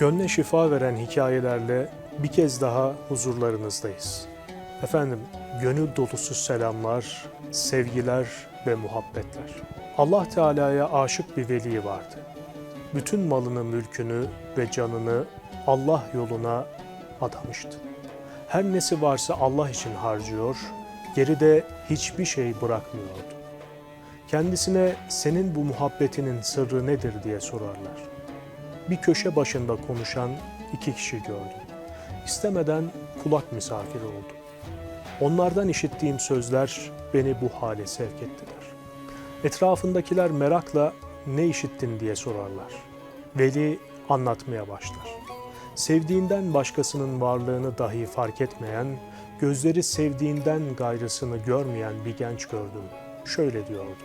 Gönle şifa veren hikayelerle bir kez daha huzurlarınızdayız. Efendim, gönül dolusu selamlar, sevgiler ve muhabbetler. Allah Teala'ya aşık bir veli vardı. Bütün malını, mülkünü ve canını Allah yoluna adamıştı. Her nesi varsa Allah için harcıyor, geride hiçbir şey bırakmıyordu. Kendisine senin bu muhabbetinin sırrı nedir diye sorarlar. Bir köşe başında konuşan iki kişi gördüm. İstemeden kulak misafiri oldum. Onlardan işittiğim sözler beni bu hale sevk ettiler. Etrafındakiler merakla ne işittin diye sorarlar. Veli anlatmaya başlar. Sevdiğinden başkasının varlığını dahi fark etmeyen, gözleri sevdiğinden gayrısını görmeyen bir genç gördüm. Şöyle diyordu.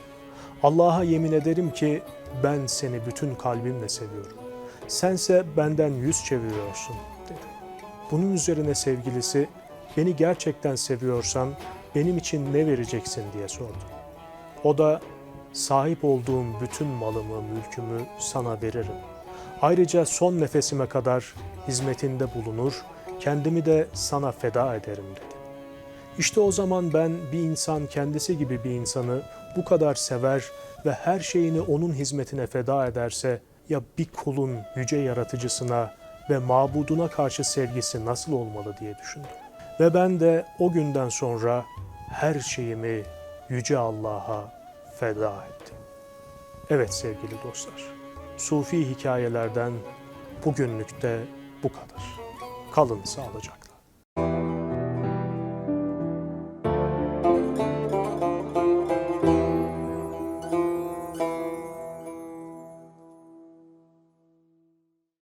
Allah'a yemin ederim ki ben seni bütün kalbimle seviyorum. Sense benden yüz çeviriyorsun dedi. Bunun üzerine sevgilisi beni gerçekten seviyorsan benim için ne vereceksin diye sordu. O da sahip olduğum bütün malımı, mülkümü sana veririm. Ayrıca son nefesime kadar hizmetinde bulunur, kendimi de sana feda ederim dedi. İşte o zaman ben bir insan kendisi gibi bir insanı bu kadar sever ve her şeyini onun hizmetine feda ederse ya bir kulun yüce yaratıcısına ve mabuduna karşı sevgisi nasıl olmalı diye düşündüm. Ve ben de o günden sonra her şeyimi yüce Allah'a feda ettim. Evet sevgili dostlar, Sufi hikayelerden bugünlükte bu kadar. Kalın sağlıcakla.